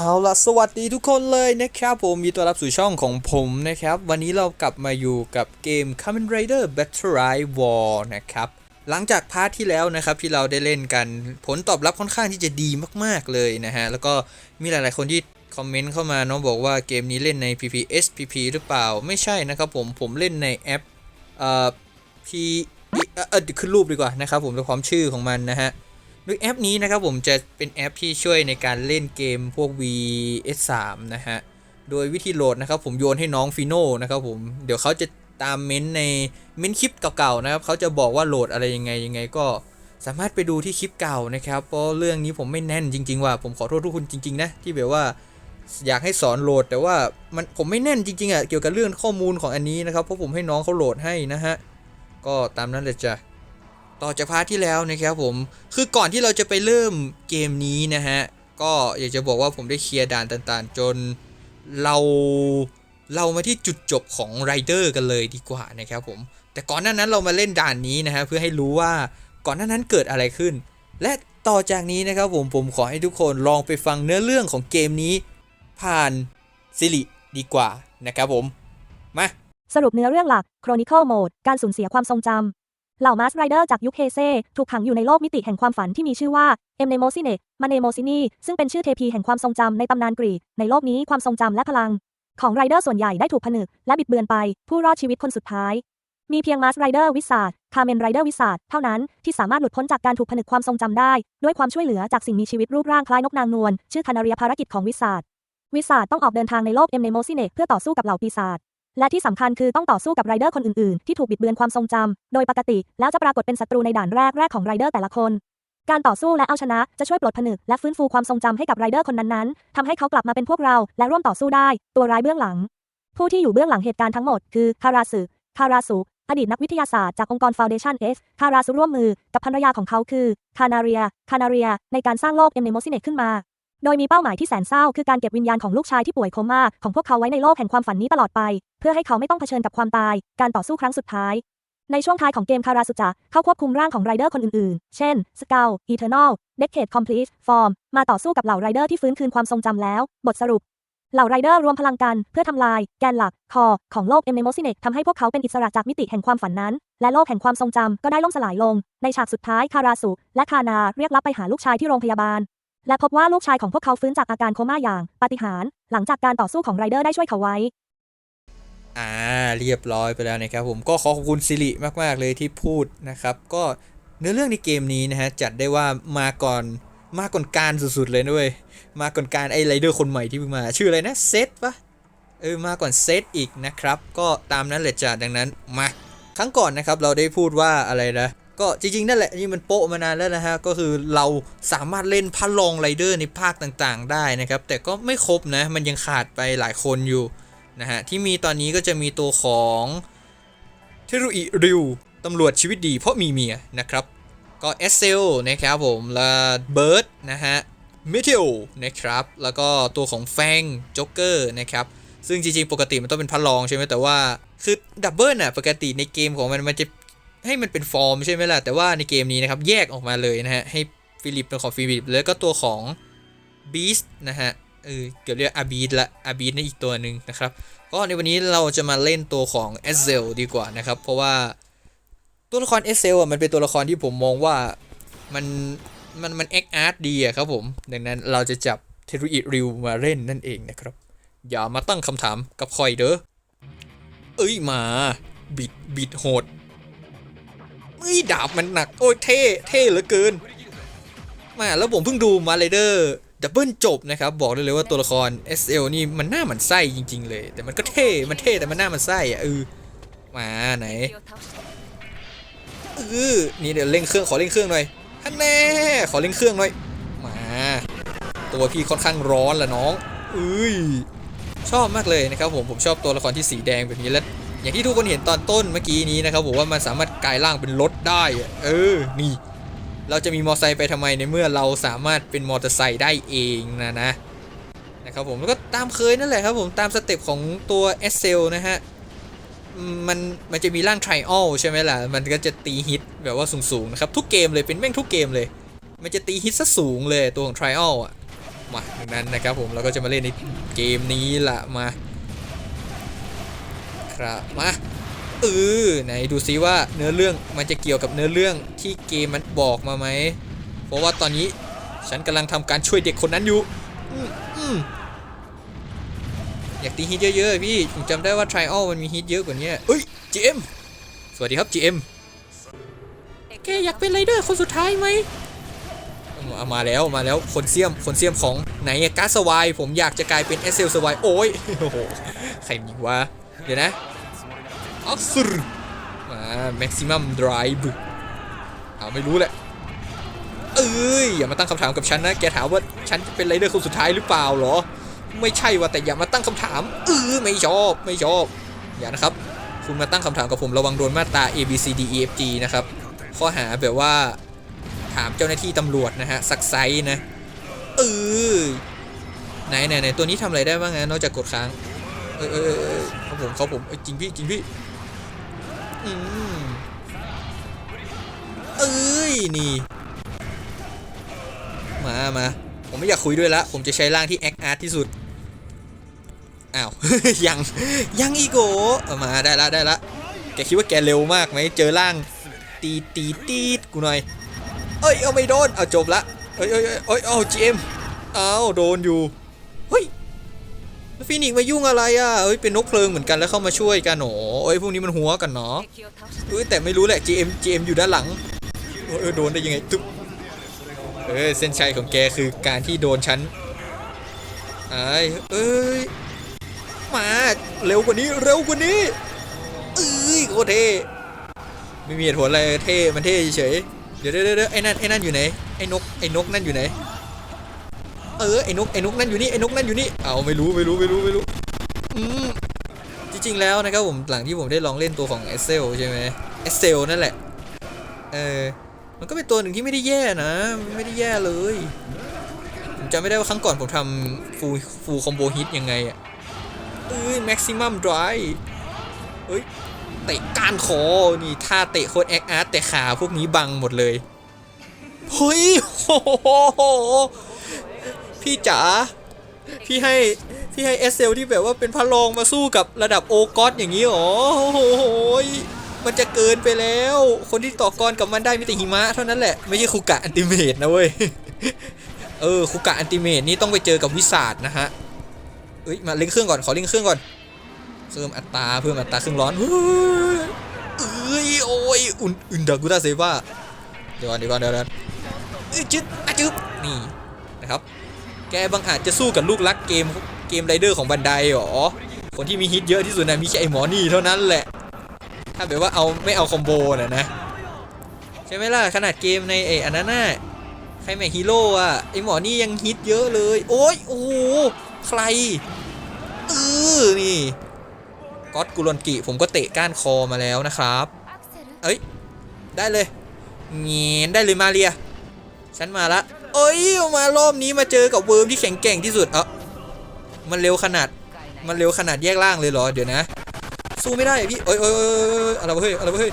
เอาล่ะสวัสดีทุกคนเลยนะครับผมมีต้อนรับสู่ช่องของผมนะครับ วันนี้เรากลับมาอยู่กับเกม Kamen Rider Battle Royale War นะครับหลังจากพาร์ทที่แล้วนะครับที่เราได้เล่นกันผลตอบรับค่อนข้างที่จะดีมากๆเลยนะฮะ แล้วก็มีหลายๆคนที่คอมเมนต์เข้ามาเนาะบอกว่าเกมนี้เล่นใน PPS PP หรือเปล่าไม่ใช่นะครับผมผมเล่นในแอปเอ่อ P เอ่อขึ้นรูปดีกว่านะครับผมด้วยความชื่อของมันนะฮะ โดยแอปนี้นะครับผมจะเป็นแอปที่ช่วยในการเล่นเกมพวก VS3 นะฮะ โดยวิธีโหลดนะครับผมโยนให้น้องฟิโน่นะครับผม เดี๋ยวเขาจะตามเม้นต์ในเม้นต์คลิปเก่าๆนะครับเขาจะบอกว่าโหลดอะไรยังไงยังไงก็สามารถไปดูที่คลิปเก่านะครับเพราะเรื่องนี้ผมไม่แน่นจริง ๆ ว่าผมขอโทษทุกคนจริง ๆ นะ ที่แบบว่าอยากให้สอนโหลด แต่ว่ามันผมไม่แน่นจริงๆอะเกี่ยวกับเรื่องข้อมูลของอันนี้นะครับเพราะผมให้น้องเขาโหลดให้นะฮะก็ตามนั้นเลยจ้ะ ต่อจากพาร์ทที่แล้วนะครับผม คือก่อนที่เราจะไปเริ่มเกมนี้นะฮะ ก็อยากจะบอกว่าผมได้เคลียร์ด่านต่างๆ จนเราเรามาที่จุดจบของไรเดอร์กันเลยดีกว่านะครับผม แต่ก่อนหน้านั้นเรามาเล่นด่านนี้นะฮะเพื่อให้รู้ว่าก่อนหน้านั้นเกิดอะไรขึ้น และต่อจากนี้นะครับผมผมขอให้ทุกคนลองไปฟังเนื้อเรื่องของเกมนี้ ผ่านซิริดีกว่านะครับผม มา สรุปเนื้อเรื่องหลัก Chronicle Mode การสูญเสียความทรงจำ เหล่ามาสไรเดอร์จากยุคเฮเซถูกขังอยู่ในโลกมิติแห่งความฝันที่มีชื่อว่าเอมเนโมซิเนมาเนโมซินีซึ่งเป็นชื่อเทพีแห่งความทรงจำในตำนานกรีกในโลกนี้ความทรงจำและพลัง ของไรเดอร์ส่วนใหญ่ได้ถูกผนึก และบิดเบือนไป ผู้รอดชีวิตคนสุดท้าย มีเพียงมาสไรเดอร์วิสาดคาเมนไรเดอร์วิสาดเท่านั้นที่สามารถหลุดพ้นจากการถูกผนึกความทรงจำได้ ด้วยความช่วยเหลือจากสิ่งมีชีวิตรูปร่างคล้ายนกนางนวลชื่อคานาเรียภารกิจของวิสาดวิสาดต้องออกเดินทางในโลกเอมเนโมซิเนเพื่อต่อสู้กับเหล่าปีศาจ และที่สำคัญคือต้องต่อสู้กับไรเดอร์คนอื่นๆ ที่ถูกบิดเบือนความทรงจำโดยปกติ แล้วจะปรากฏเป็นศัตรูในด่านแรกแรกของไรเดอร์แต่ละคน การต่อสู้และเอาชนะจะช่วยปลดผนึกและฟื้นฟูความทรงจำให้กับไรเดอร์คนนั้นๆทำให้เขากลับมาเป็นพวกเราและร่วมต่อสู้ได้ ตัวร้ายเบื้องหลัง ผู้ที่อยู่เบื้องหลังเหตุการณ์ทั้งหมดคือคาราสึคาราสุอดีตนักวิทยาศาสตร์จากองค์กร Foundation S คาราสุร่วมมือกับภรรยาของเขาคือ คานาเรีย คานาเรีย ในการสร้างโลกเอมเนโมซิเนขึ้นมา โดยมีเป้าหมายที่แสนเศร้าคือการเก็บวิญญาณของลูกชายที่ป่วยโคม่าของพวกเขาไว้ในโลกแห่งความฝันนี้ตลอดไป เพื่อให้เขาไม่ต้องเผชิญกับความตาย การต่อสู้ครั้งสุดท้าย ในช่วงท้ายของเกมคาราสุจะเข้าควบคุมร่างของไรเดอร์คนอื่นๆ เช่นสเกลอีเทอร์นอลเด็กเ e ดคอมพลีทฟอร์มมาต่อสู้กับเหล่าไรเดอร์ที่ฟื้นคืนความทรงจำแล้ว บทสรุป เหล่าไรเดอร์รวมพลังกันเพื่อทำลาย แกนหลัก คอ ของโลกเอมเนโมซิเนกทำให้พวกเขาเป็นอิสระจากมิติแห่งความฝันนั้น และโลกแห่งความทรงจำก็ได้ล่มสลายลง ในฉากสุดท้ายคาราสุและคานาเรียกรับไปหาลูกชายที่โรงพยาบาล และพบว่าลูกชายของพวกเขาฟื้นจากอาการโคม่าอย่างปาฏิหาริย์หลังจากการต่อสู้ของไรเดอร์ได้ช่วยเขาไว้ อ่าเรียบร้อยไปแล้วนะครับผมก็ขอขอบคุณซิริมาก ๆ เลยที่พูดนะครับ ก็เนื้อเรื่องในเกมนี้นะฮะจัดได้ว่ามาก่อนมาก่อนการสุด ๆ เลยนะเว้ยมาก่อนการไอ้ไรเดอร์คนใหม่ที่เพิ่งมา ชื่ออะไรนะเซตปะเออมาก่อนเซตอีกนะครับ ก็ตามนั้นเลยจ้ะดังนั้นมาครั้งก่อนนะครับเราได้พูดว่าอะไรนะ ก็จริงๆ นั่นแหละนี่มันโปะมานานแล้วนะฮะ ก็คือเราสามารถเล่นพันลองไรเดอร์ในภาคต่างๆ ได้นะครับ แต่ก็ไม่ครบนะ มันยังขาดไปหลายคนอยู่นะฮะ ที่มีตอนนี้ก็จะมีตัวของเทรุอิริวตำรวจชีวิตดีเพราะมีเมียนะครับ ก็เอสเซลนะครับผมและเบิร์ดนะฮะมทิโอนะครับ แล้วก็ตัวของแฟงจ็อกเกอร์นะครับซึ่งจริงๆ ปกติมันต้องเป็นพันรองใช่ไหมแต่ว่า คือดับเบิลน่ะปกติในเกมของมันมันจะ ให้มันเป็นฟอร์มใช่ไหมล่ะ แต่ว่าในเกมนี้นะครับ แยกออกมาเลยนะฮะ ให้ฟิลิปเป็นของฟิลิป แล้วก็ตัวของบีสนะฮะเออเกี่ยวเรียกอาบีดละอาบีดนี่อีกตัวหนึ่งนะครับ ก็ในวันนี้เราจะมาเล่นตัวของเอเซลดีกว่านะครับ เพราะว่าตัวละครเอเซลอะมันเป็นตัวละครที่ผมมองว่ามันมันมันเอ็กอาร์ตดีอะครับผม ดังนั้นเราจะจับเทรุอิริวมาเล่นนั่นเองนะครับ อย่ามาตั้งคำถามกับคอยเด้อ เอ้ยมา บิดบิดโหด เอ้ยดาบมันหนัก โอ้ยเท่เท่เหลือเกินมาแล้วผมเพิ่งดูมาเลเดอร์ดับเบิลจบนะครับ บอกได้เลยว่าตัวละคร SL นี่มันหน้ามันไส้จริง ๆ เลย แต่มันก็เท่มันเท่แต่มันหน้ามันไส้อะเออมาไหนเออนี่เดี๋ยวเร่งเครื่องขอเร่งเครื่องหน่อยฮันแน่ขอเร่งเครื่องหน่อยมา ตัวพี่ค่อนข้างร้อนละน้องเอ้ยชอบมากเลยนะครับผมผมชอบตัวละครที่สีแดงแบบนี้และ อย่างที่ทุกคนเห็นตอนต้นเมื่อกี้นี้นะครับผมว่ามันสามารถกลายร่างเป็นรถได้ เออ นี่ เราจะมีมอเตอร์ไซค์ไปทำไมในเมื่อเราสามารถเป็นมอเตอร์ไซค์ได้เองนะนะนะครับผมแล้วก็ตามเคยนั่นแหละครับผมตามสเต็ปของตัวเอสเซลนะฮะมันมันจะมีร่างไทรอัลใช่ไหมล่ะ มันก็จะตีฮิตแบบว่าสูงๆนะครับทุกเกมเลยเป็นแม่งทุกเกมเลย มันจะตีฮิตซะสูงเลยตัวของไทรอัลอะมาดังนั้นนะครับผมเราก็จะมาเล่นในเกมนี้ละมา ครับมาเออไหนดูซิว่าเนื้อเรื่องมันจะเกี่ยวกับเนื้อเรื่องที่เกมมันบอกมาไหมเพราะว่าตอนนี้ฉันกำลังทำการช่วยเด็กคนนั้นอยู่ออยากตีฮิตเยอะๆพี่ผมจำได้ว่า Trial มันมีฮิตเยอะกว่านี้เอ้ย GM สวัสดีครับ GM แกอยากเป็นไรเดอร์คนสุดท้ายไหมเอามาแล้วมาแล้วคนเสียมคนเสียมของไหนการ์ดสวายผมอยากจะกลายเป็นเอสเซลสวายโอ้ยโอ้โหใครมีวะ เดี๋ยวนะออกซ์มาแม็กซิมัมดรายบึเอาไม่รู้แหละ เอ้ย อย่ามาตั้งคำถามกับฉันนะ แกถามว่าฉันจะเป็นไรเดอร์คนสุดท้ายหรือเปล่าเหรอ ไม่ใช่ว่าแต่อย่ามาตั้งคำถาม เออไม่ชอบ ไม่ชอบ อย่านะครับ คุณมาตั้งคำถามกับผมระวังโดนมาตรา A B C D E F G นะครับ ข้อหาแบบว่าถามเจ้าหน้าที่ตำรวจนะฮะ ซักไซส์นะ เออไหนไหนไหนตัวนี้ทำอะไรได้บ้างนะนอกจากกดค้าง เออเออ ผมเขาผมเอ้จริงพี่จริงพี่อืมเอ้ยนี่ มามาผมไม่อยากคุยด้วยละ ผมจะใช้ร่างที่แอคอาร์ตที่สุด อ้าว ยังยังอีโกเอามาได้ละได้ละ แกคิดว่าแกเร็วมากไหมเจอร่าง ตีตีตีดกูหน่อย เอ้ยเอาไม่โดน เอาจบละ เอ้ยเอ้ยเอ้ยเอ้าจีเอ็มเอาโดนอยู่ เฮ้ย ฟีนิกมายุ่งอะไรอะเอ้ยเป็นนกเพลิงเหมือนกันแล้วเข้ามาช่วยกันหนอเอ้ยพวกนี้มันหัวกันเนาะเอ้ยแต่ไม่รู้แหละ GM GM อยู่ด้านหลังเออโดนได้ยังไงตุ๊บเออเส้นชัยของแกคือการที่โดนฉันไอ้เอ้ยมาเร็วกว่านี้เร็วกว่านี้เอ้ยโคเท่ไม่มีเหตุผลอะไรเท่มันเท่เฉยเดี๋ยวเดี๋ยวเดี๋ยวไอ้นั่นไอ้นั่นอยู่ไหนไอ้นกไอ้นกนั่นอยู่ไหน เออไอ้นกไอ้นกนั่นอยู่นี่ไอ้นกนั่นอยู่นี่เอาไม่รู้ไม่รู้ไม่รู้ไม่รู้อืมจริงๆแล้วนะครับผมหลังที่ผมได้ลองเล่นตัวของเอเซลใช่ไหมเอเซลนั่นแหละเออมันก็เป็นตัวหนึ่งที่ไม่ได้แย่นะไม่ได้แย่เลยผมจำไม่ได้ว่าครั้งก่อนผมทำฟูฟูคอมโบฮิตยังไงอะเอ้ยแม็กซิมัมดรายเฮ้ยเตะก้านคอนี่ท่าเตะโคตรแอคอาร์ตแต่ขาพวกนี้บังหมดเลยเฮ้ยโอ้โห พี่จ๋าพี่ให้พี่ให้เอสเซลที่แบบว่าเป็นพระรองมาสู้กับระดับโอกอสอย่างนี้หรอโอ้โหมันจะเกินไปแล้ว คนที่ต่อกรกับมันได้มีแต่หิมะเท่านั้นแหละไม่ใช่คุกะอันติเมตนะเว้ยเออคุกะอันติเมตนี่ต้องไปเจอกับวิสาดนะฮะเอ้ยมาเล่งเครื่องก่อนขอเล่งเครื่องก่อนเพิ่มอัตราเพิ่มอัตราเครื่องร้อนเฮ้ยเอ้ยโอ้ยอุ่นอุ่นดักกูตาเซว่าเดี๋ยวก่อนเดี๋ยวก่อนเดี๋ยวก่อนเอ้จึ๊ดอะจึ๊บนี่นะครับ แกบางอาจจะสู้กับลูกรักเกมเกมไรเดอร์ของบันไดหรอ คนที่มีฮิตเยอะที่สุดนะมีแค่ไอหมอนี่เท่านั้นแหละ ถ้าแบบว่าเอาไม่เอาคอมโบนะนะ ใช่ไหมล่ะ ขนาดเกมในไออันนั้นน่ะใครแม็กฮีโร่อะไอหมอนี่ยังฮิตเยอะเลย โอ้ยโอ้โหใครเออนี่ก๊อตกุลนกิผมก็เตะก้านคอมาแล้วนะครับ เอ้ย ได้เลยเงียนได้เลยมาเรีย ฉันมาละ เอ้ยมารอบนี้มาเจอกับเวิร์มที่แข็งแกร่งที่สุดเออมันเร็วขนาด มันเร็วขนาดแยกล่างเลยเหรอ เดี๋ยวนะ สู้ไม่ได้พี่เอ้ยเอ้ยเอ้ยเอ้ยอะไรวะเฮ้ยอะไรวะเฮ้ย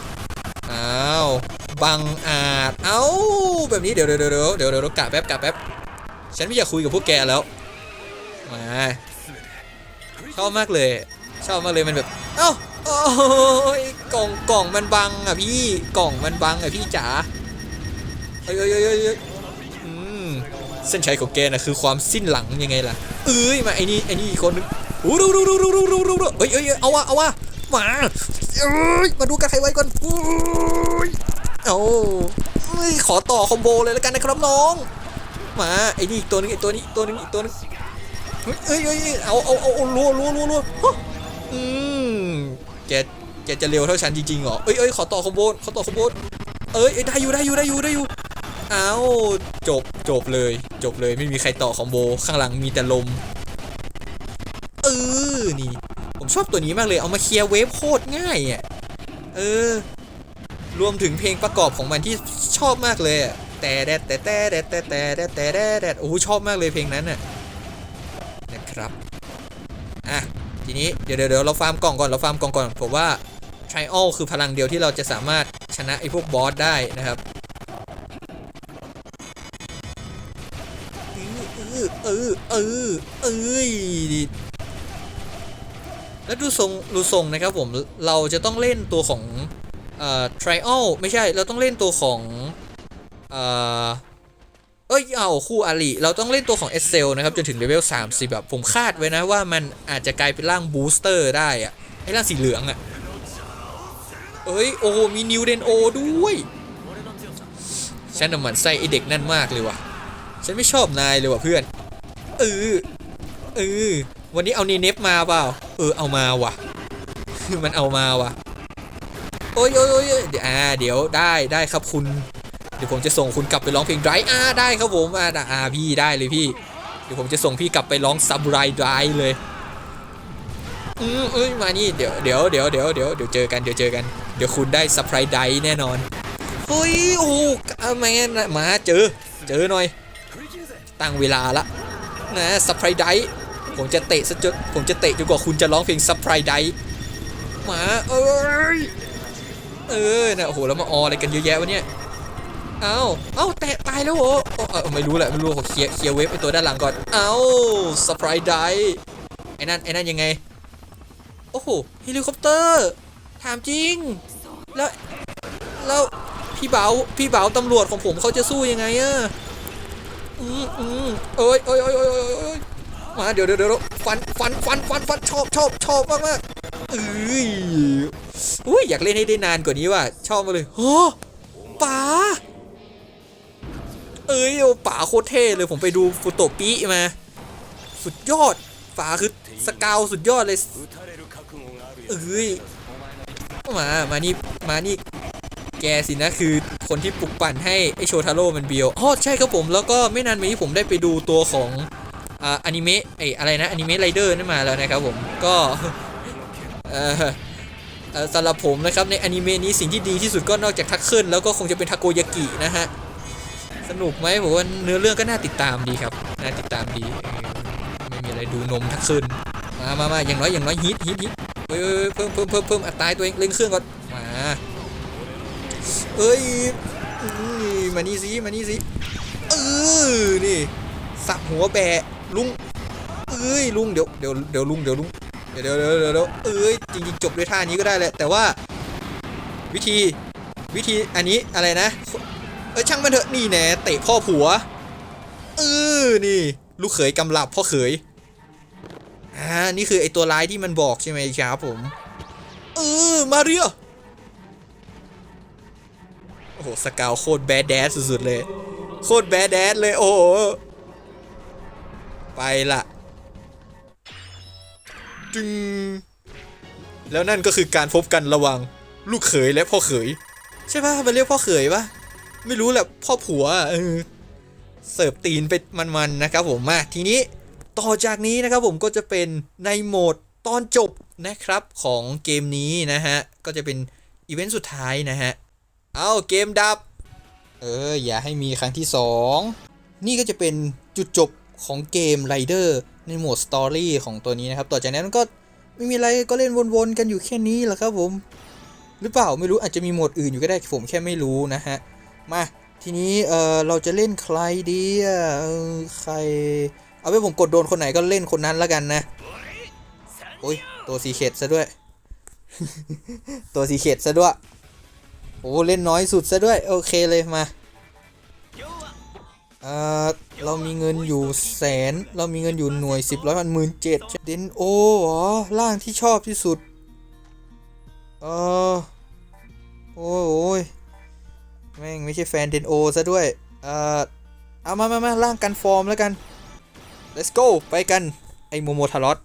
อ้าว บังอาจ เอ้า แบบนี้เดี๋ยวเดี๋ยวเดี๋ยวเดี๋ยวเดี๋ยวเดี๋ยวกะแป๊บกะแป๊บ ฉันไม่อยากคุยกับพวกแกแล้ว มาชอบมากเลย ชอบมากเลยมันแบบ เอ้าโอ้ยกล่องกล่องมันบังอะพี่ กล่องมันบังอะพี่จ๋าเอ้ยเอ้ยเอ้ยเอ้ย เส้นชัยของแกน่ะคือความสิ้นหลังยังไงล่ะ เอ้ยมาไอ้นี่ไอ้นี่อีกคนนึงอู้ดูดูดูดูดูดูดูดูเอ้ยเอ้ยเอ้ยเอาวะเอาวะมาเอ้ยมาดูกันใครไว้ก่อนอุ้ยเอาเอ้ยขอต่อคอมโบเลยแล้วกันนะครับน้องมาไอ้นี่อีกตัวนึงไอ้ตัวนี้อีกตัวนึงอีกตัวนึงเอ้ยเอ้ยเอาเอาเอารัวรัวรัวรัวฮะอืมแกแกจะเร็วเท่าฉันจริงๆเหรอเอ้ยเอ้ยขอต่อคอมโบขอต่อคอมโบเอ้ยได้อยู่ได้อยู่ได้อยู่ได้อยู่ เอาจบจบเลย จบเลยไม่มีใครต่อคอมโบข้างหลังมีแต่ลมเออนี่ ผมชอบตัวนี้มากเลยเอามาเคลียร์เวฟโคตรง่ายอะเออ รวมถึงเพลงประกอบของมันที่ชอบมากเลยอะแต่แดดแต่แต่แดดแต่แต่แดดแต่แดดแดดโอ้ชอบมากเลยเพลงนั้นอะนะครับอะทีนี้เดี๋ยวเดี๋ยวเราฟาร์มกล่องก่อนเราฟาร์มกล่องก่อนผมว่า Trial คือพลังเดียวที่เราจะสามารถชนะไอ้พวกบอสได้นะครับ เออเอ้ยแล้วดูทรงดูทรงนะครับผมเราจะต้องเล่นตัวของเอ่อ trial ไม่ใช่เราต้องเล่นตัวของเอ่อเอ้ยเอาคู่อาลีเราต้องเล่นตัวของ s อ l นะครับจนถึงเลเวล30แบบผมคาดไว้นะว่ามันอาจจะกลายเป็นร่างบูสเตอร์ได้อะไอ้ร่างสีเหลืองอะเอ้ยโอ้มีนิวเดนโอด้วยฉันน่ะหมันไส้ไอเด็กนั่นมากเลยว่ะฉันไม่ชอบนายเลยว่ะเพื่อน เออเออวันนี้เอานีเนฟมาเปล่า เออเอามาว่ะ มันเอามาว่ะ โอ้ยโอ้ยโอ้ยเดี๋ยวอ่าเดี๋ยวได้ได้ครับคุณ เดี๋ยวผมจะส่งคุณกลับไปร้องเพลงไดอ่าได้ครับผมอ่าอ่าพี่ได้เลยพี่ เดี๋ยวผมจะส่งพี่กลับไปร้องซับไรไดเลยอืมเอ้ยมานี่เดี๋ยวเดี๋ยวเดี๋ยวเดี๋ยวเดี๋ยวเดี๋ยวเจอกันเดี๋ยวเจอกันเดี๋ยวคุณได้ซับไรไดแน่นอนเฮ้ยโอ้อาแมนมาเจอ เจอหน่อย ตั้งเวลาละ นะซับไรไดผมจะเตะซะจนผมจะเตะจนกว่าคุณจะร้องเพลงซับไรไดมาเอ้ยเออนะโอ้โหแล้วมาอออะไรกันเยอะแยะวะเนี่ยเอาเอาแตะตายแล้วเหรอเอ้าเอ้าไม่รู้แหละไม่รู้ขอเคลียร์เคลียร์เวฟไอตัวด้านหลังก่อนเอ้าสปายไดไอ้นั่นไอ้นั่นยังไงโอ้โหเฮลิคอปเตอร์ถามจริง แล้วแล้วพี่เบาพี่เบาตำรวจของผมเขาจะสู้ยังไงอะ อืมอืมเอ้ยเอ้ยเอ้ยเอ้ยเอ้ยเอ้ยมาเดี๋ยวเดี๋ยวเดี๋ยวฟันฟันฟันฟันฟันชอบชอบชอบมากมากเอ้ยอุ้ยอยากเล่นให้ได้นานกว่านี้ว่ะชอบมาเลยโอ้ป๋าเอ้ยโอป๋าโคตรเท่เลยผมไปดูฟุโตปิมา สุดยอดป๋าคือสกาวสุดยอดเลยเอ้ยมา มานี่ มานี่ แกสินะคือคนที่ปลุกปั่นให้ไอโชทาโร่มันเบียวอ๋อใช่ครับผมแล้วก็ไม่นานมานี้ผมได้ไปดูตัวของอ่าอนิเมะไออะไรนะอนิเมะไรเดอร์นั่นมาแล้วนะครับผมก็เอ่อเออสำหรับผมนะครับในอนิเมะนี้สิ่งที่ดีที่สุดก็นอกจากทักเคิลแล้วก็คงจะเป็นทาโกยากินะฮะสนุกไหมผมว่าเนื้อเรื่องก็น่าติดตามดีครับน่าติดตามดีไม่มีอะไรดูนมทักคืนมามามาอย่างน้อยอย่างน้อยฮิตฮิตฮิตเฮ้ยเพิ่มเพิ่มเพิ่มเพิ่มอัตราตัวเองเร่งเครื่องก่อน เอ้ยมมานี่สิมานี่สิเออนี่สับหัวแบะลุงเอ้ยลุงเดี๋ยวเดี๋ยวเดี๋ยวลุงเดี๋ยวลุงเดี๋ยวเดี๋ยวเดี๋ยวเดี๋ยวเดี๋ยวเอ้ยจริงๆจบด้วยท่านี้ก็ได้แหละแต่ว่า วิธีวิธีอันนี้อะไรนะ เออช่างมันเถอะนี่แน่เตะพ่อผัวเออนี่ ลูกเขยกำลับพ่อเขยอ่านี่คือไอตัวร้ายที่มันบอกใช่ไหมครับผมเออมาเรีย โอ้โหสกาวโคตรแบดแดดสุดๆเลย โคตรแบดแดดเลยโอ้โหไปละจึงแล้วนั่นก็คือการพบกันระหว่างลูกเขยและพ่อเขย ใช่ปะมันเรียกพ่อเขยปะไม่รู้แหละพ่อผัวเออเสิร์ฟตีนไปมันๆนะครับผมมาทีนี้ต่อจากนี้นะครับผมก็จะเป็นในโหมดตอนจบนะครับของเกมนี้นะฮะ ก็จะเป็นอีเวนต์สุดท้ายนะฮะ เอาเกมดับ เออ อย่าให้มีครั้งที่ 2 นี่ก็จะเป็นจุดจบของเกมไรเดอร์ในโหมดสตอรี่ของตัวนี้นะครับ ต่อจากนั้นก็ไม่มีอะไรก็เล่นวนๆกันอยู่แค่นี้แหละครับผม หรือเปล่าไม่รู้อาจจะมีโหมดอื่นอยู่ก็ได้ผมแค่ไม่รู้นะฮะ มาทีนี้เออเราจะเล่นใครดีอะใคร เอาไปผมกดโดนคนไหนก็เล่นคนนั้นแล้วกันนะโอ้ยตัวสีเขตซะด้วย ตัวสีเขตซะด้วย อ้เล่นน้อยสุดซะด้วย โอเคเลยมาเออเรามีเงินอยู่แสน เรามีเงินอยู่หน่วยสิบร้อยพันหมื่นเจ็ดเดนโอเหรอร่างที่ชอบที่สุด เออโอ้ยโอ้ยแม่งไม่ใช่แฟนเดนโอซะด้วยเอ่อเอามามามาร่างกันฟอร์มแล้วกัน let's go ไปกัน ไอโมโมทารอส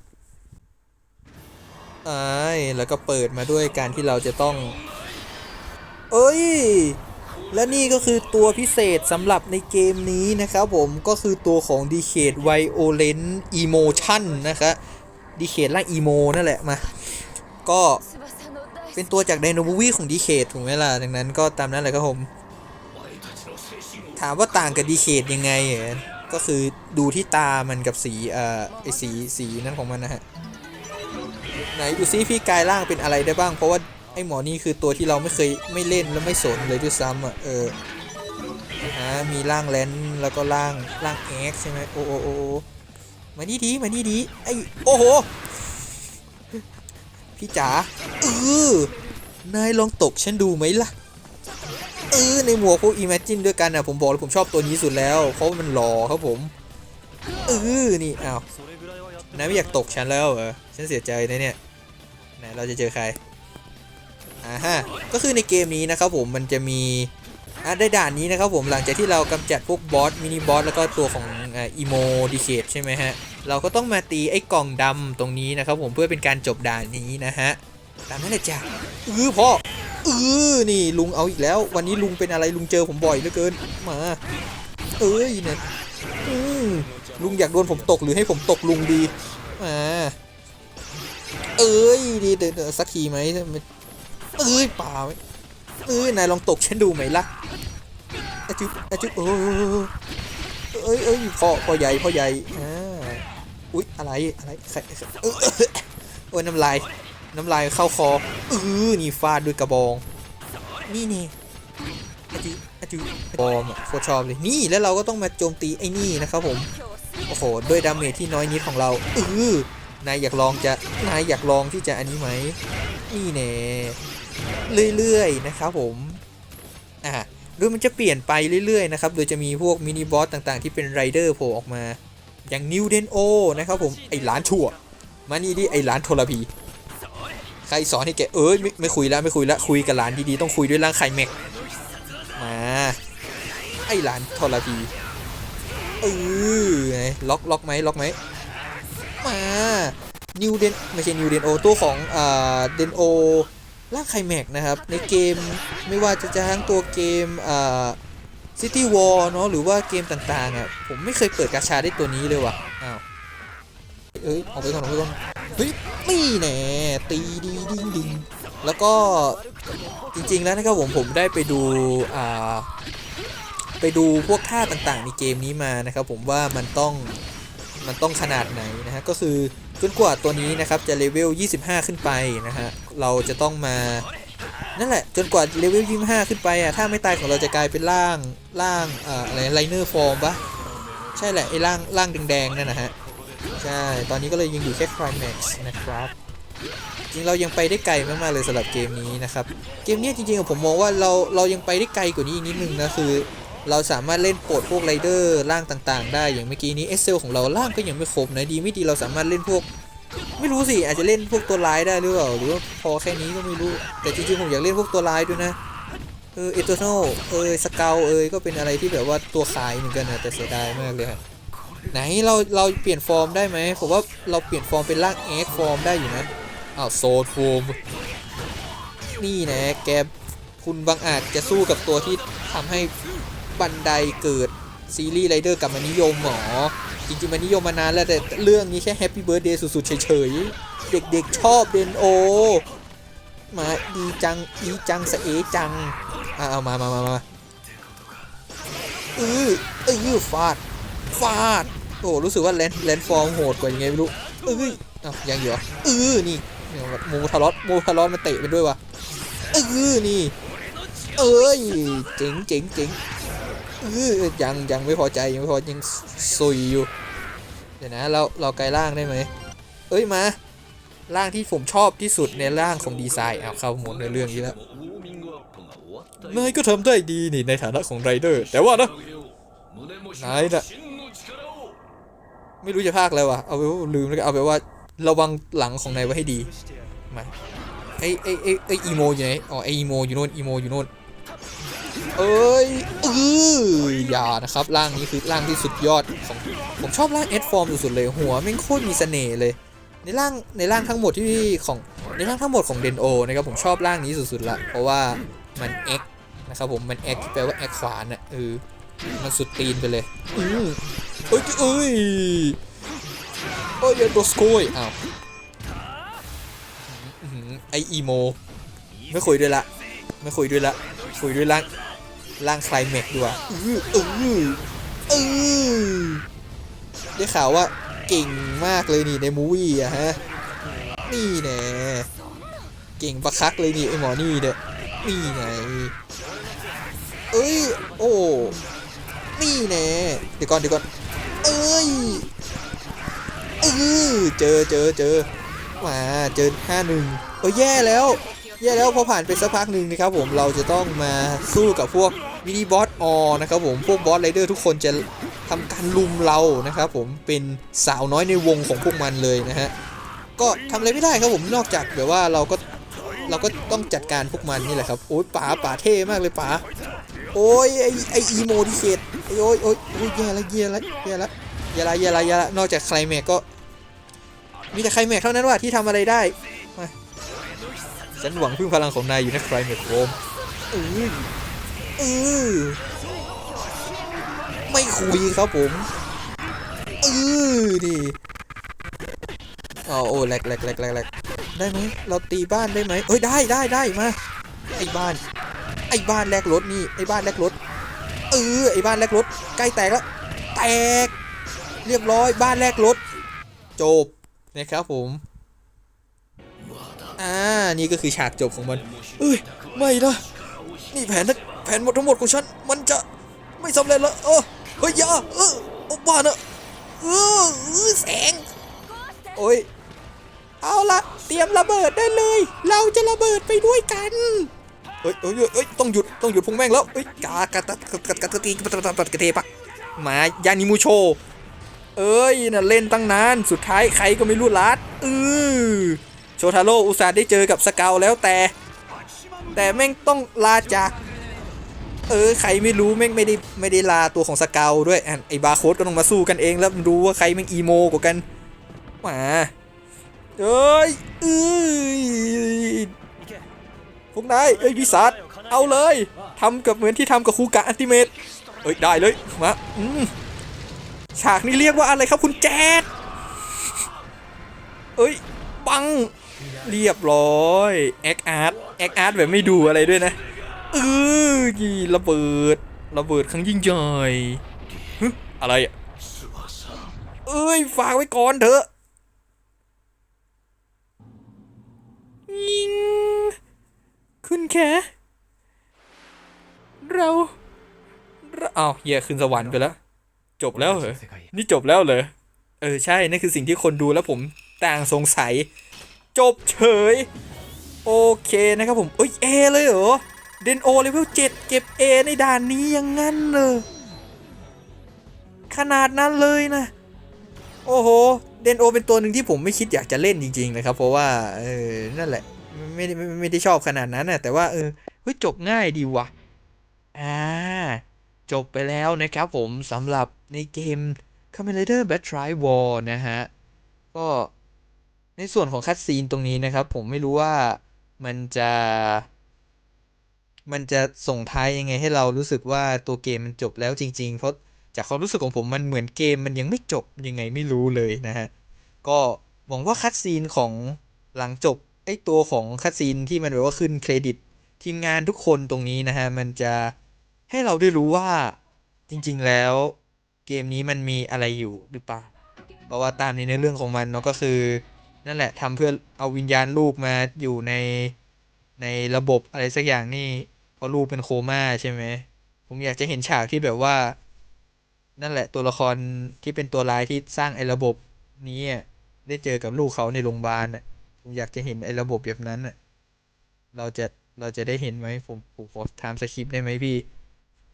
ไอ้ายแล้วก็เปิดมาด้วยการที่เราจะต้อง เอ้ย และนี่ก็คือตัวพิเศษสำหรับในเกมนี้นะครับผมก็คือตัวของ d e c a d e Violent Emotion นะครับ d e c a d e ล่าง Emo นั่นแหละมา ก็เป็นตัวจากไดโนมูวี่ของดีเคทถูกไหมล่ะ ดังนั้นก็ตามนั้นเลยครับผม ถามว่าต่างกับดีเคทยังไงเหรอก็คือดูที่ตามันกับสีเอ่อไอสีสีนั้นของมันนะฮะ ไหนดูซิพี่กายร่างเป็นอะไรได้บ้าง เพราะว่า ไอหมอนี่คือตัวที่เราไม่เคยไม่เล่นแล้วไม่สนเลยด้วยซ้ำอะเออฮะมีร่างแลนแล้วก็ร่างร่างเอ็กใช่ไหมโอโอโอโอมานี่ดีมานี่ดีไอโอ้โหพี่จ๋าเออนายลองตกฉันดูไหมล่ะเออในหมวกพวก Imagine ด้วยกันนะผมบอกเลยผมชอบตัวนี้สุดแล้วเพราะมันหล่อครับผมเออนี่อ้าวนายไม่อยากตกฉันแล้วเหรอฉันเสียใจนะเนี่ยไหนเราจะเจอใคร อ่าฮะก็คือในเกมนี้นะครับผมมันจะมีอะได้ด่านนี้นะครับผมหลังจากที่เรากำจัดพวกบอสมินิบอสแล้วก็ตัวของอีโมดิเคทใช่ไหมฮะเราก็ต้องมาตีไอ้กล่องดำตรงนี้นะครับผมเพื่อเป็นการจบด่านนี้นะฮะตามนั้นเลยจ้ะเออพ่อเออนี่ลุงเอาอีกแล้ว วันนี้ลุงเป็นอะไรลุงเจอผมบ่อยเหลือเกินมา เอ้ยเนี่ยอืมลุงอยากโดนผมตกหรือให้ผมตกลุงดีมาเอ้ยดีเดี๋ยวเดี๋ยวสักทีไหม เอ้ยเปล่าเอ้ยนายลองตกฉันดูไหมล่ะอะจุ๊บอะจุ๊บโอ้เอ้ยเอ้ยพ่อพ่อใหญ่พ่อใหญ่อ่าอุ๊ยอะไรอะไรใครเออโอ้ยน้ำลายน้ำลายเข้าคอเออนี่ฟาดด้วยกระบอง นี่นี่อะจุอะจุบอมอะโคตรชอบเลยนี่แล้วเราก็ต้องมาโจมตีไอ้นี่นะครับผมโอ้โหด้วยดาเมจที่น้อยนิดของเราเออนายอยากลองจะนายอยากลองที่จะอันนี้ไหมนี่แน่ เรื่อยๆนะครับผมอะโดยมันจะเปลี่ยนไปเรื่อยๆนะครับ โดยจะมีพวกมินิบอสต่างๆที่เป็นไรเดอร์โผล่ออกมา อย่างนิวเดนโอนะครับผม ไอ้หลานชั่ว มานี่ดิไอ้หลานโทรพี ใครสอนให้แก เอ้ยไม่ไม่คุยแล้วไม่คุยแล้วคุยกับหลานดีๆ ต้องคุยด้วยร่างไข่แม็ก มา ไอ้หลานทรพี เออไงล็อกล็อกไหมล็อกไหม มา นิวเดนไม่ใช่นิวเดนโอตัวของอ่าเดนโอ ร่างไข่แม็กนะครับ ในเกมไม่ว่าจะจะทั้งตัวเกมอ่าซิตี้วอลเนาะหรือว่าเกมต่างๆอะผมไม่เคยเปิดกาชาได้ตัวนี้เลยว่ะอ้าวเอ้ยออกไปก่อนออกไปก่อนเฮ้ยนี่แน่ตีดีดิงดิงแล้วก็จริงๆแล้วนะครับผมผมได้ไปดูอ่าไปดูพวกท่าต่างๆในเกมนี้มานะครับผมว่ามันต้องมันต้องขนาดไหนนะฮะก็คือ จนกว่าตัวนี้นะครับจะเลเวล 25 ขึ้นไปนะฮะ เราจะต้องมา นั่นแหละ จนกว่าเลเวล 25 ขึ้นไปอะ ถ้าไม่ตายของเราจะกลายเป็นร่างร่างอ่าอะไรไลเนอร์ฟอร์มปะใช่แหละไอ้ร่างร่างแดงๆนั่นนะฮะ ใช่ ตอนนี้ก็เลยยังอยู่แค่ Climax นะครับ จริงเรายังไปได้ไกลมากๆเลยสำหรับเกมนี้นะครับ เกมเนี้ยจริงๆผมมองว่าเราเรายังไปได้ไกลกว่านี้อีกนิดนึงนะคือ เราสามารถเล่นโปรดพวกไรเดอร์ร่างต่างๆ ได้อย่างเมื่อกี้นี้เอสเซลของเราร่างก็ยังไม่ครบนะดีไม่ดีเราสามารถเล่นพวก ไม่รู้สิอาจจะเล่นพวกตัวร้ายได้หรือเปล่าหรือว่าพอแค่นี้ก็ไม่รู้แต่จริงๆผมอยากเล่นพวกตัวร้ายด้วยนะเออเอเทอร์โนเออสเกลเอยก็เป็นอะไรที่แบบว่าตัวขายเหมือนกันนะแต่เสียดายมากเลยครับไหนเราเราเปลี่ยนฟอร์มได้ไหมผมว่าเราเปลี่ยนฟอร์มเป็นร่างเอ็กฟอร์มได้อยู่นะอ้าวโซดฟอร์มนี่นะแกคุณบางอาจจะสู้กับตัวที่ทำให้ บันไดเกิดซีรีส์ไรเดอร์กลับมานิยมหมอ จริงๆมันนิยมมานานแล้วแต่เรื่องนี้แค่แฮปปี้เบิร์ดเดย์สุดๆเฉยๆ เด็กๆชอบเดนโอ มาดีจัง อีจังสเอจังอะเอามามามามาอืออือฟาด ฟาด โอ้รู้สึกว่าแลนแลนฟอร์มโหดกว่ายังไงไม่รู้เอ้ยอ้าวยังอยู่เหรอเออนี่โมทารอสโมทารอสมันเตะไปด้วยวะเออนี่ เอ้ยเจ๋งเจ๋งเจ๋ง ยังยังไม่พอใจยังไม่พอยังซุยอยู่ เดี๋ยวนะเราเราไกลล่างได้ไหมเอ้ยมาร่างที่ผมชอบที่สุดในร่างของดีไซน์เอาเข้าหมดในเรื่องนี้แล้วนายก็ทำได้ดีนี่ในฐานะของไรเดอร์ แต่ว่านะนายนะไม่รู้จะพากอะไรวะเอาไปลืมแล้วก็เอาไปว่าระวังหลังของนายไว้ให้ดีมาไอไอไอไออีโมอยู่ไหนอ๋อไออีโมอยู่โน่นอีโมอยู่โน่น เอ้ยเอออย่านะครับร่างนี้คือร่างที่สุดยอดของผมชอบร่างเอสฟอร์มสุดๆเลยหัวแม่งโคตรมีเสน่ห์เลย ในร่างในร่างทั้งหมดที่ของในร่างทั้งหมดของเดนโอนะครับผมชอบร่างนี้สุดๆละเพราะว่ามันเอ็กนะครับผมมันเอ็กแปลว่าเอ็กขวานอะเออมันสุดตีนไปเลยอือเอ้ยเอ้ยโอ้ยโดสโกยอ้าวไออีโม ไม่คุยด้วยละ ไม่คุยด้วยละ คุยด้วยร่างร่างไคลแม็กดีกว่าอืออืออือได้ข่าวว่าเก่งมากเลยนี่ในมูวี่อะฮะ นี่แน่เก่งประคักเลยนี่ไอหมอนี่เนี่ยนี่ไงเอ้ย โอ้นี่แน่เดี๋ยวก่อนเดี๋ยวก่อนเอ้ยเออเจอเจอเจอมาเจอห้าหนึ่งโอ้ยแย่แล้ว แย่แล้วพอผ่านไปสักพักหนึ่งนะครับผมเราจะต้องมาสู้กับพวกมินิบอสออนะครับผมพวกบอสไรเดอร์ทุกคนจะทำการลุมเรานะครับผมเป็นสาวน้อยในวงของพวกมันเลยนะฮะก็ทำอะไรไม่ได้ครับผมนอกจากแบบว่าเราก็เราก็ต้องจัดการพวกมันนี่แหละครับโอ้ยป๋าป๋าเท่มากเลยป๋าโอ้ยไอไออีโมดิเคตไอโอ้ยโอ้ยโอ้ยแย่ละแย่ละแย่ละแย่ละแย่ละแย่ละนอกจากไคลแม็กก็มีแต่ไคลแม็กเท่านั้นว่าที่ทำอะไรได้ ฉันหวังพึ่งพลังของนายอยู่นะใครเมดโฟมเออเออไม่คุยครับผมเออนี่อ๋อโอ้แหลกแหลกแหลกแหลกแหลกได้ไหมเราตีบ้านได้ไหมเอ้ยได้ได้ได้มาไอ้บ้าน ไอ้บ้านแลกรถนี่ไอ้บ้านแลกรถเออไอ้บ้านแลกรถใกล้แตกแล้วแตก เรียบร้อยบ้านแลกรถจบนะครับผม อ่า นี่ก็คือฉากจบของมัน เอ้ย ไม่นะนี่แผนแผนหมดทั้งหมดของฉัน มันจะไม่สำเร็จล้วเออเฮ้ยยาเออโอ้บ้านะเออเออแสง โอ้ย เอาละเตรียมระเบิดได้เลย เราจะระเบิดไปด้วยกันเฮ้ยเฮ้ยเฮ้ยต้องหยุด ต้องหยุดพุงแม่งแล้วเฮ้ยกากะตกะกะกะกะตีกะตะตะตะกะเทปะมายานิมูโช เอ้ยน่ะเล่นตั้งนาน สุดท้ายใครก็ไม่รู้ลัดเออ โชทาโร่อุตส่าห์ได้เจอกับสเกลแล้วแต่ แต่แม่งต้องลาจาก เออใครไม่รู้แม่งไม่ได้ไม่ได้ลาตัวของสเกลด้วยไอ้บาโค้ดก็ต้องมาสู้กันเองแล้วดูว่าใครแม่งอีโมกว่ากันมาเอ้ยเอ้ยพวกนายเอ้ยพิศาเอาเลยทำกับเหมือนที่ทำกับคูกะอันติเมตเอ้ยได้เลยมาอืมฉากนี้เรียกว่าอะไรครับคุณแจ๊ดเอ้ย ปัง เรียบร้อยแอคอาร์ตแอคอาร์ตแบบไม่ดูอะไรด้วยนะเออยีระเบิดระเบิดครั้งยิ่งใหญ่อะไรอะเอ้ยฝากไว้ก่อนเถอะยิงคุณแค่เราเราอ้าเหี้ยขึ้นสวรรค์ไปแล้ว จบแล้วเหรอ นี่จบแล้วเหรอ เออ ใช่ นั่นคือสิ่งที่คนดูแล้วผมต่างสงสัย จบเฉย โอเคนะครับผมเอ้ยเอเลยเหรอ เดนโอเลเวล7เก็บ A ในด่านนี้ยังงั้นเลยขนาดนั้นเลยนะ โอ้โห เดนโอเป็นตัวหนึ่งที่ผมไม่คิดอยากจะเล่นจริงๆนะครับ เพราะว่าเออนั่นแหละไม่ได้ไม่ไม่ได้ชอบขนาดนั้นนะแต่ว่าเออเฮ้ยจบง่ายดีว่ะอ่าจบไปแล้วนะครับผมสำหรับในเกม Kamen Rider Battle War นะฮะ ก็ ในส่วนของคัดซีนตรงนี้นะครับ ผมไม่รู้ว่ามันจะ มันจะส่งท้ายยังไงให้เรารู้สึกว่าตัวเกมมันจบแล้วจริง ๆ เพราะจากความรู้สึกของผมมันเหมือนเกมมันยังไม่จบยังไงไม่รู้เลยนะฮะ ก็หวังว่าคัดซีนของหลังจบไอ้ตัวของคัดซีนที่มันแบบว่าขึ้นเครดิต ทีมงานทุกคนตรงนี้นะฮะ มันจะให้เราได้รู้ว่าจริง ๆ แล้วเกมนี้มันมีอะไรอยู่หรือเปล่าเพราะว่าตามในเนื้อเรื่องของมันเนาะก็คือ นั่นแหละทำเพื่อเอาวิญญาณลูกมาอยู่ในในระบบอะไรสักอย่างนี่เพราะลูกเป็นโคม่าใช่ไหมผมอยากจะเห็นฉากที่แบบว่า นั่นแหละตัวละครที่เป็นตัวร้ายที่สร้างไอ้ระบบนี้ได้เจอกับลูกเขาในโรงพยาบาลผมอยากจะเห็นไอ้ระบบแบบนั้นเราจะเราจะได้เห็นไหมผมผมขอถามสคริปต์ได้ไหมพี่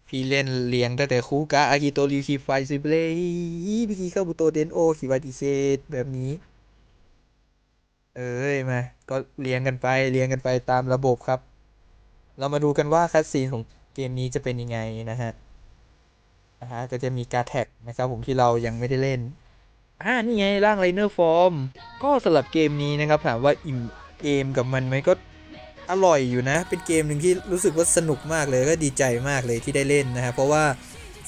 พี่เล่นเลียงตั้งแต่คูกะอากิโตริคิไฟซิเบลพี่คีคาบุโตเดนโอคิวาติเซตแบบนี้ เอ้ยมาก็เรียงกันไปเรียงกันไปตามระบบครับ เรามาดูกันว่าคัดซีนของเกมนี้จะเป็นยังไงนะฮะนะฮะก็จะมีการแท็กนะครับผมที่เรายังไม่ได้เล่นอ่านี่ไงร่างไรเนอร์ฟอร์มก็สำหรับเกมนี้นะครับถามว่าอิ่มเกมกับมันไหมก็อร่อยอยู่นะ เป็นเกมหนึ่งที่รู้สึกว่าสนุกมากเลยก็ดีใจมากเลยที่ได้เล่นนะฮะเพราะว่า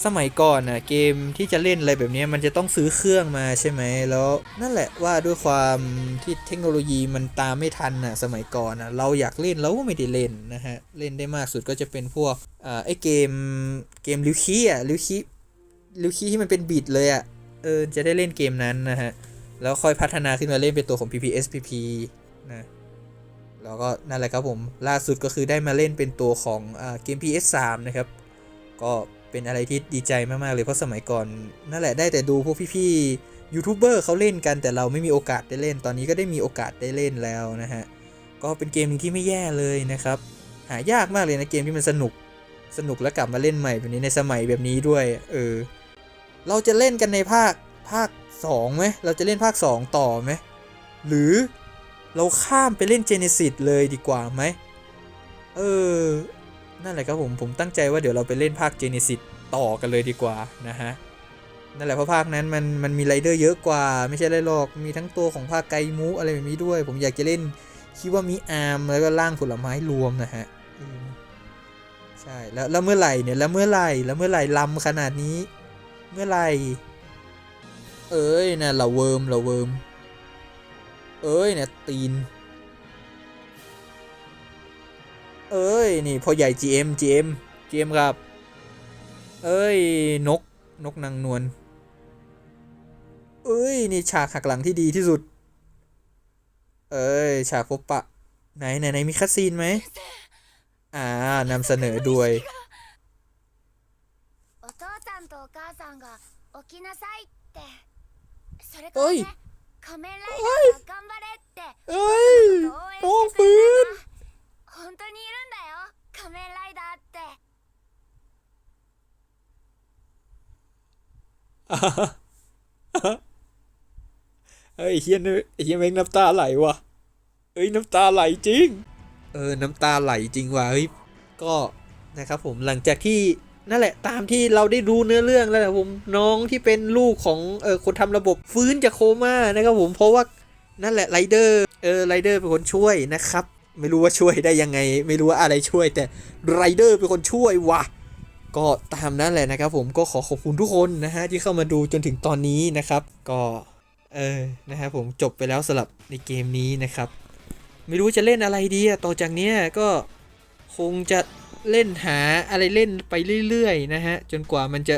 สมัยก่อนน่ะเกมที่จะเล่นอะไรแบบนี้มันจะต้องซื้อเครื่องมาใช่ไหมแล้วนั่นแหละว่าด้วยความที่เทคโนโลยีมันตามไม่ทันน่ะสมัยก่อนน่ะเราอยากเล่นเราก็ไม่ได้เล่นนะฮะเล่นได้มากสุดก็จะเป็นพวกอ่าไอเกมเกมลิวคีอะลิวคีลิวคีที่มันเป็นบิดเลยอะเออจะได้เล่นเกมนั้นนะฮะแล้วค่อยพัฒนาขึ้นมาเล่นเป็นตัวของ PPSPP นะแล้วก็นั่นแหละครับผมล่าสุดก็คือได้มาเล่นเป็นตัวของอเกม PS3 นะครับ ก็ เป็นอะไรที่ดีใจมาก ๆ เลยเพราะสมัยก่อน นั่นแหละได้แต่ดูพวกพี่ๆยูทูบเบอร์เขาเล่นกันแต่เราไม่มีโอกาสได้เล่น ตอนนี้ก็ได้มีโอกาสได้เล่นแล้วนะฮะ ก็เป็นเกมหนึงที่ไม่แย่เลยนะครับ หายากมากเลยนะเกมที่มันสนุกสนุกแล้วกลับมาเล่นใหม่แบบนี้ในสมัยแบบนี้ด้วย เออ เราจะเล่นกันในภาคภาคสองไหมเราจะเล่นภาคสองต่อไหมหรือเราข้ามไปเล่นเจเนซิสเลยดีกว่าไหมเออ นั่นแหละครับผม ผมตั้งใจว่าเดี๋ยวเราไปเล่นภาคเจเนซิสต่อกันเลยดีกว่านะฮะ นั่นแหละเพราะภาคนั้นมันมันมีไรเดอร์เยอะกว่า ไม่ใช่ไรหรอก มีทั้งตัวของภาคไกมูอะไรแบบนี้ด้วย ผมอยากจะเล่นคิดว่ามีอาร์มแล้วก็ร่างผลไม้รวมนะฮะใช่แล้วแล้วเมื่อไหร่เนี่ยแล้วเมื่อไหร่แล้วเมื่อไหร่ลำขนาดนี้ เมื่อไหร่ เอ้ยนะเราเวิร์มเราเวิร์มเอ้ยเนี่ยตีน เอ้ย นี่พ่อใหญ่ GM GM GM ครับ เอ้ย นก นกนางนวล เอ้ย นี่ฉากหักหลังที่ดีที่สุด เอ้ย ฉากพบปะ ไหนไหนไหนมีคัสซีนไหม อ่านำเสนอด้วยเอ้ยเอ้ยเอ้ยต้องฟื้น 本当にいるんだよ仮面ライダーって เฮ้ยเฮียนเฮียแม่งน้ำตาไหลว่ะเอ้ยน้ำตาไหลจริง เออน้ำตาไหลจริงว่ะเฮ้ยก็นะครับผมหลังจากที่นั่นแหละตามที่เราได้รู้เนื้อเรื่องแล้วนะผมน้องที่เป็นลูกของเออคนทำระบบฟื้นจากโคม่านะครับผมเพราะว่านั่นแหละไรเดอร์เออไรเดอร์เป็นคนช่วยนะครับ ไม่รู้ว่าช่วยได้ยังไง ไม่รู้ว่าอะไรช่วย แต่ไรเดอร์เป็นคนช่วยวะก็ตามนั้นแหละนะครับ ผมก็ขอขอบคุณทุกคนนะฮะที่เข้ามาดูจนถึงตอนนี้นะครับ ก็เออนะครับผมจบไปแล้วสำหรับในเกมนี้นะครับ ไม่รู้จะเล่นอะไรดีอะต่อจากเนี้ยก็คงจะเล่นหาอะไรเล่นไปเรื่อยๆนะฮะจนกว่ามันจะ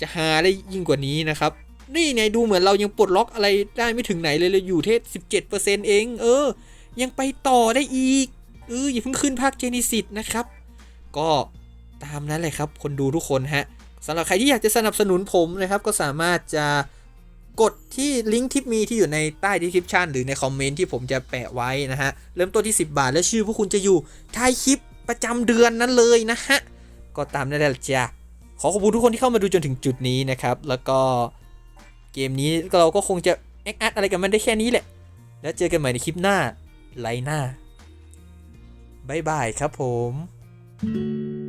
จะหาได้ยิ่งกว่านี้นะครับนี่ไงดูเหมือนเรายังปลดล็อกอะไรได้ไม่ถึงไหนเลยเราอยู่ที่17%เอง เออ ยังไปต่อได้อีกเอออย่าเพิ่งขึ้นภาคเจนิสิตนะครับ ก็ตามนั้นเลยครับ คนดูทุกคนฮะสำหรับใครที่อยากจะสนับสนุนผมนะครับ ก็สามารถจะกดที่ลิงก์ที่มีที่อยู่ในใต้ description หรือในคอมเมนต์ที่ผมจะแปะไว้นะฮะ เริ่มต้นที่ 10 บาท และชื่อพวกคุณจะอยู่ท้ายคลิปประจำเดือนนั้นเลยนะฮะ ก็ตามนั้นแหละจ้ะขอขอบคุณทุกคนที่เข้ามาดูจนถึงจุดนี้นะครับ แล้วก็เกมนี้เราก็คงจะแอคอัดอะไรกับมันได้แค่นี้แหละ แล้วเจอกันใหม่ในคลิปหน้า ไลน์หน้า บ๊ายบายครับผม thank you